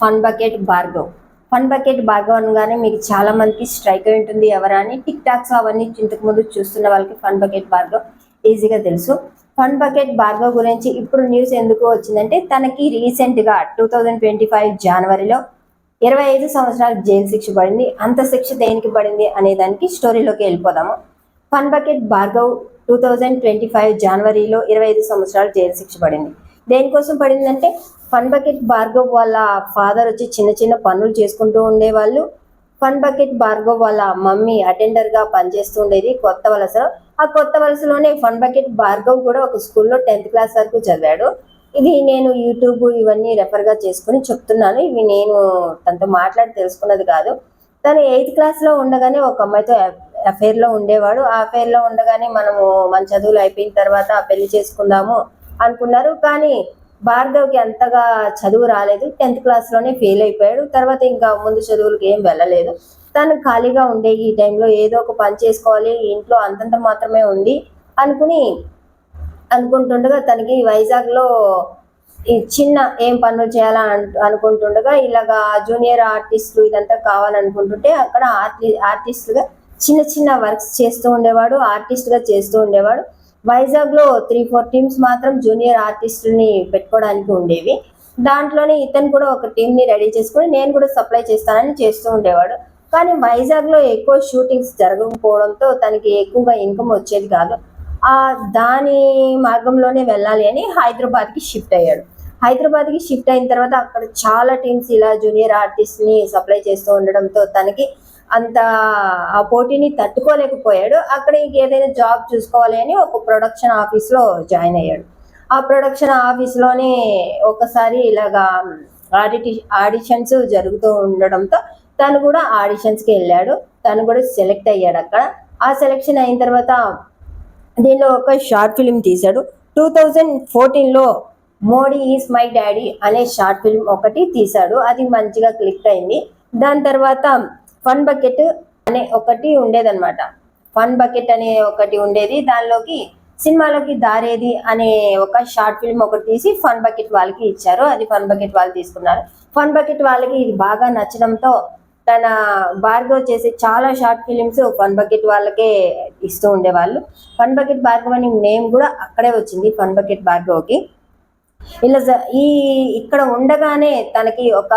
Fun Bucket Bhargav. Fun Bucket Bhargav అనగానే మీకు చాలా మందికి స్ట్రైక్ అయి ఉంటుంది ఎవరా అని. టిక్ టాక్స్ అవన్నీ ఇంతకు ముందు చూస్తున్న వాళ్ళకి ఫన్ బకెట్ బార్గో ఈజీగా తెలుసు. ఫన్ బకెట్ బార్గో గురించి ఇప్పుడు న్యూస్ ఎందుకు వచ్చిందంటే తనకి రీసెంట్గా టూ థౌజండ్ ట్వంటీ ఫైవ్ జనవరిలో ఇరవై ఐదు సంవత్సరాలు జైలు శిక్ష పడింది. అంత శిక్ష దేనికి పడింది అనే దానికి స్టోరీలోకి వెళ్ళిపోదాము. Fun Bucket Bhargav two thousand twenty five జనవరిలో ఇరవై ఐదు సంవత్సరాలు జైలు శిక్ష పడింది. దేనికోసం పడిందంటే ఫన్ బకెట్ భార్గవ్ వాళ్ళ ఫాదర్ వచ్చి చిన్న చిన్న పనులు చేసుకుంటూ ఉండేవాళ్ళు. ఫన్ బకెట్ భార్గవ్ వాళ్ళ మమ్మీ అటెండర్గా పనిచేస్తూ ఉండేది కొత్త వలసలో. ఆ కొత్త వలసలోనే ఫన్ బకెట్ భార్గవ్ కూడా ఒక స్కూల్లో టెన్త్ క్లాస్ వరకు చదివాడు. ఇది నేను యూట్యూబ్ ఇవన్నీ రెఫర్గా చేసుకుని చెప్తున్నాను. ఇవి నేను తనతో మాట్లాడి తెలుసుకున్నది కాదు. తను ఎయిత్ క్లాస్లో ఉండగానే ఒక అమ్మాయితో అఫేర్లో ఉండేవాడు. ఆ అఫైర్లో ఉండగానే మనము మన చదువులు అయిపోయిన తర్వాత పెళ్ళి చేసుకుందాము అనుకున్నారు. కానీ భార్గవ్కి అంతగా చదువు రాలేదు. టెన్త్ క్లాస్లోనే ఫెయిల్ అయిపోయాడు. తర్వాత ఇంకా ముందు చదువులకు ఏం వెళ్ళలేదు. తను ఖాళీగా ఉండే ఈ టైంలో ఏదో ఒక పని చేసుకోవాలి. ఇంట్లో అంతంత మాత్రమే ఉంది అనుకుని అనుకుంటుండగా తనకి వైజాగ్లో ఈ చిన్న ఏం పనులు చేయాలని అనుకుంటుండగా ఇలాగా జూనియర్ ఆర్టిస్టులు ఇదంతా కావాలనుకుంటుంటే అక్కడ ఆర్టి ఆర్టిస్టులుగా చిన్న చిన్న వర్క్స్ చేస్తూ ఉండేవాడు. ఆర్టిస్ట్గా చేస్తూ ఉండేవాడు. వైజాగ్లో త్రీ ఫోర్ టీమ్స్ మాత్రం జూనియర్ ఆర్టిస్టుని పెట్టుకోవడానికి ఉండేవి. దాంట్లోనే ఇతను కూడా ఒక టీంని రెడీ చేసుకుని నేను కూడా సప్లై చేస్తానని చేస్తూ ఉండేవాడు. కానీ వైజాగ్లో ఎక్కువ షూటింగ్స్ జరగకపోవడంతో తనకి ఎక్కువగా ఇన్కమ్ వచ్చేది కాదు. ఆ దాని మార్గంలోనే వెళ్ళాలి అని హైదరాబాద్కి షిఫ్ట్ అయ్యాడు. హైదరాబాద్కి షిఫ్ట్ అయిన తర్వాత అక్కడ చాలా టీమ్స్ ఇలా జూనియర్ ఆర్టిస్ట్ని సప్లై చేస్తూ ఉండడంతో తనకి అంత ఆ పోటీని తట్టుకోలేకపోయాడు. అక్కడ ఇంక ఏదైనా జాబ్ చూసుకోవాలి అని ఒక ప్రొడక్షన్ ఆఫీస్లో జాయిన్ అయ్యాడు. ఆ ప్రొడక్షన్ ఆఫీస్లోనే ఒకసారి ఇలాగా ఆడిటి ఆడిషన్స్ జరుగుతూ ఉండడంతో తను కూడా ఆడిషన్స్కి వెళ్ళాడు. తను కూడా సెలెక్ట్ అయ్యాడు అక్కడ. ఆ సెలెక్షన్ అయిన తర్వాత దీనిలో ఒక షార్ట్ ఫిలిం తీశాడు. టూ థౌజండ్ ఫోర్టీన్లో మోడీ ఈజ్ మై డాడీ అనే షార్ట్ ఫిల్మ్ ఒకటి తీశాడు. అది మంచిగా క్లిక్ అయింది. దాని తర్వాత ఫన్ బకెట్ అనే ఒకటి ఉండేదన్నమాట. ఫన్ బకెట్ అనే ఒకటి ఉండేది. దానిలోకి సినిమాలోకి దారేది అనే ఒక షార్ట్ ఫిల్మ్ ఒకటి తీసి ఫన్ బకెట్ వాళ్ళకి ఇచ్చారు. అది ఫన్ బకెట్ వాళ్ళు తీసుకున్నారు. ఫన్ బకెట్ వాళ్ళకి ఇది బాగా నచ్చడంతో తన భార్గవ్ చేసే చాలా షార్ట్ ఫిలిమ్స్ ఫన్ బకెట్ వాళ్ళకే ఇస్తూ ఉండేవాళ్ళు. ఫన్ బకెట్ భార్గవ్ అని నేమ్ కూడా అక్కడే వచ్చింది ఫన్ బకెట్ భార్గవ్కి. ఇలా ఈ ఇక్కడ ఉండగానే తనకి ఒక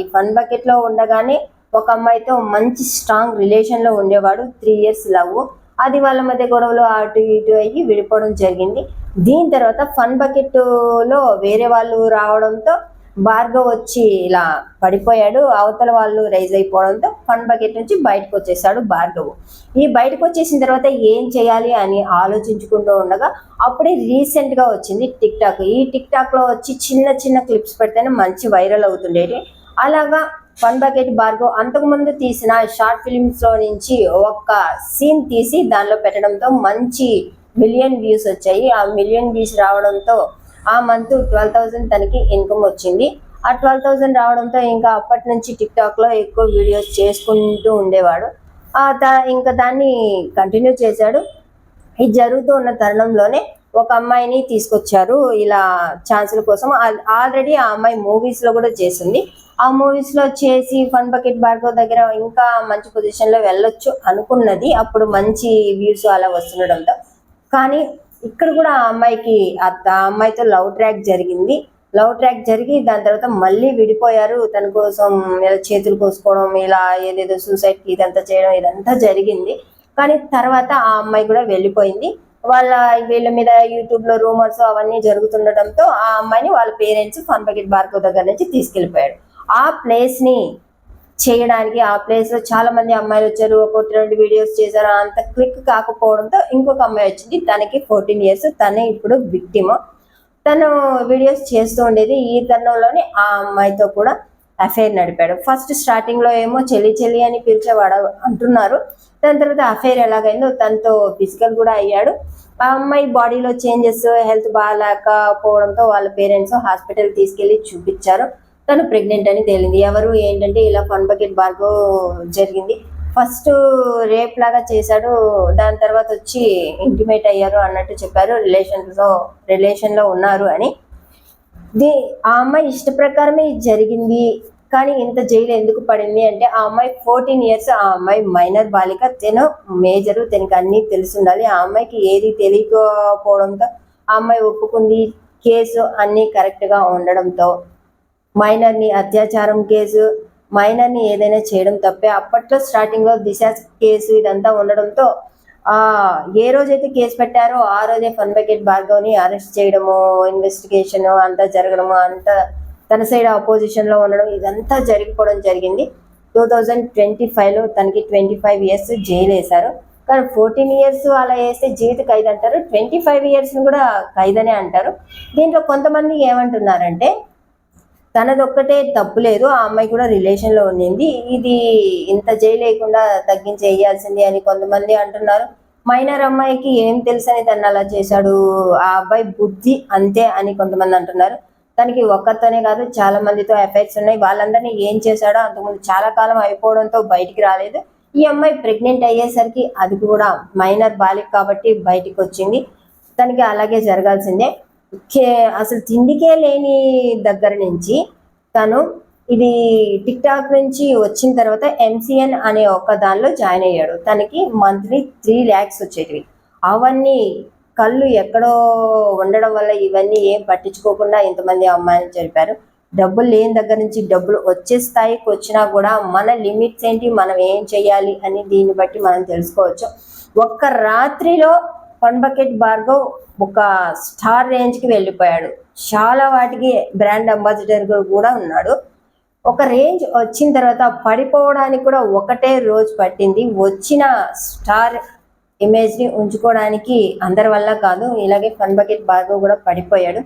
ఈ ఫన్ బకెట్లో ఉండగానే ఒక అమ్మాయితో మంచి స్ట్రాంగ్ రిలేషన్లో ఉండేవాడు త్రీ ఇయర్స్ లవ్ అది వాళ్ళ మధ్య గొడవలు అటు ఇటు అయ్యి విడిపోవడం జరిగింది. దీని తర్వాత ఫన్ బకెట్లో వేరే వాళ్ళు రావడంతో భార్గవ్ వచ్చి ఇలా పడిపోయాడు. అవతల వాళ్ళు రైజ్ అయిపోవడంతో ఫన్ బకెట్ నుంచి బయటకు వచ్చేసాడు భార్గవ్. ఈ బయటకు వచ్చేసిన తర్వాత ఏం చేయాలి అని ఆలోచించుకుంటూ ఉండగా అప్పుడే రీసెంట్గా వచ్చింది టిక్ టాక్ ఈ టిక్ టాక్లో వచ్చి చిన్న చిన్న క్లిప్స్ పెడితేనే మంచి వైరల్ అవుతుండేది అలాగా ఫన్ బకెట్ భార్గవ్ అంతకుముందు తీసిన షార్ట్ ఫిలిమ్స్లో నుంచి ఒక సీన్ తీసి దానిలో పెట్టడంతో మంచి మిలియన్ వ్యూస్ వచ్చాయి. ఆ మిలియన్ వ్యూస్ రావడంతో ఆ మంత్ ట్వెల్వ్ థౌసండ్ తనకి ఇన్కమ్ వచ్చింది. ఆ ట్వెల్వ్ థౌజండ్ రావడంతో ఇంకా అప్పటి నుంచి టిక్ టాక్లో ఎక్కువ వీడియోస్ చేసుకుంటూ ఉండేవాడు. ఆ ఇంకా దాన్ని కంటిన్యూ చేశాడు. ఇది జరుగుతూ ఉన్న తరుణంలోనే ఒక అమ్మాయిని తీసుకొచ్చారు. ఇలా ఛాన్సుల కోసం. ఆల్రెడీ ఆ అమ్మాయి మూవీస్లో కూడా చేసింది. ఆ మూవీస్లో చేసి ఫన్ బకెట్ బార్గో దగ్గర ఇంకా మంచి పొజిషన్లో వెళ్ళొచ్చు అనుకున్నది. అప్పుడు మంచి వ్యూస్ అలా వస్తుండడంతో. కానీ ఇక్కడ కూడా ఆ అమ్మాయికి ఆ అమ్మాయితో లవ్ ట్రాక్ జరిగింది. లవ్ ట్రాక్ జరిగి దాని తర్వాత మళ్ళీ విడిపోయారు. తన కోసం ఇలా చేతులు కోసుకోవడం ఇలా ఏదేదో సూసైడ్కి ఇదంతా చేయడం ఇదంతా జరిగింది. కానీ తర్వాత ఆ అమ్మాయి కూడా వెళ్ళిపోయింది. వాళ్ళ వీళ్ళ మీద యూట్యూబ్లో రూమర్స్ అవన్నీ జరుగుతుండటంతో ఆ అమ్మాయిని వాళ్ళ పేరెంట్స్ ఫన్ బకెట్ భార్గవ్ దగ్గర నుంచి తీసుకెళ్ళిపోయాడు ఆ ప్లేస్ని చేయడానికి ఆ ప్లేస్లో చాలా మంది అమ్మాయిలు వచ్చారు. ఒకటి రెండు వీడియోస్ చేశారు. అంత క్లిక్ కాకపోవడంతో ఇంకొక అమ్మాయి వచ్చింది. తనకి ఫోర్టీన్ ఇయర్స్ తనే ఇప్పుడు విక్టిమ్ తను వీడియోస్ చేస్తూ ఉండేది ఈ తరుణంలోనే ఆ అమ్మాయితో కూడా అఫైర్ నడిపాడు. ఫస్ట్ స్టార్టింగ్లో ఏమో చెల్లి చెల్లి అని పిలిచేవాడు అంటున్నారు. దాని తర్వాత అఫైర్ ఎలాగైందో తనతో ఫిజికల్ కూడా అయ్యాడు. ఆ అమ్మాయి బాడీలో చేంజెస్ హెల్త్ బాగాలేకపోవడంతో వాళ్ళ పేరెంట్స్ హాస్పిటల్ తీసుకెళ్ళి చూపించారు. తను ప్రెగ్నెంట్ అని తేలింది. ఎవరు ఏంటంటే ఇలా ఫన్ బకెట్ భార్గవ్ జరిగింది. ఫస్ట్ రేప్ లాగా చేశాడు. దాని తర్వాత వచ్చి ఇంటిమేట్ అయ్యారు అన్నట్టు చెప్పారు. రిలేషన్లో రిలేషన్లో ఉన్నారు అని. దే ఆ అమ్మాయి ఇష్ట ప్రకారమే ఇది జరిగింది. కానీ ఇంత జైలు ఎందుకు పడింది అంటే ఆ అమ్మాయి ఫోర్టీన్ ఇయర్స్ ఆ అమ్మాయి మైనర్ బాలిక తను మేజరు తనకి అన్నీ తెలిసి ఉండాలి ఆ అమ్మాయికి ఏది తెలియకపోవడంతో ఆ అమ్మాయి ఒప్పుకుంది. కేసు అన్నీ కరెక్ట్గా ఉండడంతో మైనర్ని అత్యాచారం కేసు మైనర్ని ఏదైనా చేయడం తప్పే. అప్పట్లో స్టార్టింగ్లో దిశ కేసు ఇదంతా ఉండడంతో ఆ ఏ రోజైతే కేసు పెట్టారో ఆ రోజే ఫన్ బకెట్ భార్గవ్ని అరెస్ట్ చేయడము ఇన్వెస్టిగేషన్ అంతా జరగడము అంతా తన సైడ్ ఆపోజిషన్లో ఉండడం ఇదంతా జరిగిపోవడం జరిగింది. టూ థౌజండ్ ట్వంటీ ఫైవ్లో తనకి ట్వంటీ ఫైవ్ ఇయర్స్ జైలు వేశారు. కానీ ఫోర్టీన్ ఇయర్స్ అలా వేస్తే జీవిత ఖైదు అంటారు. ట్వంటీ ఫైవ్ ఇయర్స్ని కూడా ఖైదనే అంటారు. దీంట్లో కొంతమంది ఏమంటున్నారంటే తనదొక్కటే తప్పు లేదు ఆ అమ్మాయి కూడా రిలేషన్లో ఉండింది. ఇది ఇంత జైలు లేకుండా తగ్గించేయాల్సింది అని కొంతమంది అంటున్నారు. మైనర్ అమ్మాయికి ఏం తెలుసని తను అలా చేశాడు? ఆ అబ్బాయి బుద్ధి అంతే అని కొంతమంది అంటున్నారు. తనకి ఒక్కరితోనే కాదు చాలా మందితో ఎఫెక్ట్స్ ఉన్నాయి. వాళ్ళందరినీ ఏం చేశాడో అంతకుముందు చాలా కాలం అయిపోవడంతో బయటికి రాలేదు. ఈ అమ్మాయి ప్రెగ్నెంట్ అయ్యేసరికి అది కూడా మైనర్ బాలిక కాబట్టి బయటికి వచ్చింది. తనకి అలాగే జరగాల్సిందే. కే- అసలు తిండికే లేని దగ్గర నుంచి తను ఇది టిక్ టాక్ నుంచి వచ్చిన తర్వాత ఎంసీఎన్ అనే ఒక దానిలో జాయిన్ అయ్యాడు. తనకి మంత్లీ త్రీ ల్యాక్స్ వచ్చేటివి. అవన్నీ కళ్ళు ఎక్కడో ఉండడం వల్ల ఇవన్నీ ఏం పట్టించుకోకుండా ఇంతమంది అమ్మాయిలు జరిపారు. డబ్బులు లేని దగ్గర నుంచి డబ్బులు వచ్చే స్థాయికి వచ్చినా కూడా మన లిమిట్స్ ఏంటి మనం ఏం చేయాలి అని దీన్ని బట్టి మనం తెలుసుకోవచ్చు. ఒక్క రాత్రిలో పన్బకెట్ భార్గవ్ ఒక స్టార్ రేంజ్కి వెళ్ళిపోయాడు. చాలా వాటికి బ్రాండ్ అంబాసిడర్ కూడా ఉన్నాడు. ఒక రేంజ్ వచ్చిన తర్వాత పడిపోవడానికి కూడా ఒకటే రోజు పట్టింది. వచ్చిన స్టార్ ఇమేజ్ని ఉంచుకోవడానికి అందరి వల్ల కాదు ఇలాగే ఫన్ బకెట్ భార్గవ్ కూడా పడిపోయాడు.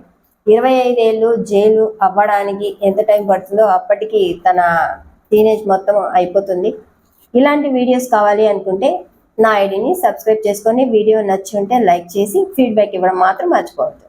ఇరవై ఐదేళ్ళు జైలు అవ్వడానికి ఎంత టైం పడుతుందో అప్పటికి తన టీనేజ్ మొత్తం అయిపోతుంది. ఇలాంటి వీడియోస్ కావాలి అనుకుంటే నా ఐడిని సబ్స్క్రైబ్ చేసుకొని వీడియో నచ్చి ఉంటే లైక్ చేసి ఫీడ్బ్యాక్ ఇవ్వడం మాత్రం మర్చిపోవద్దు.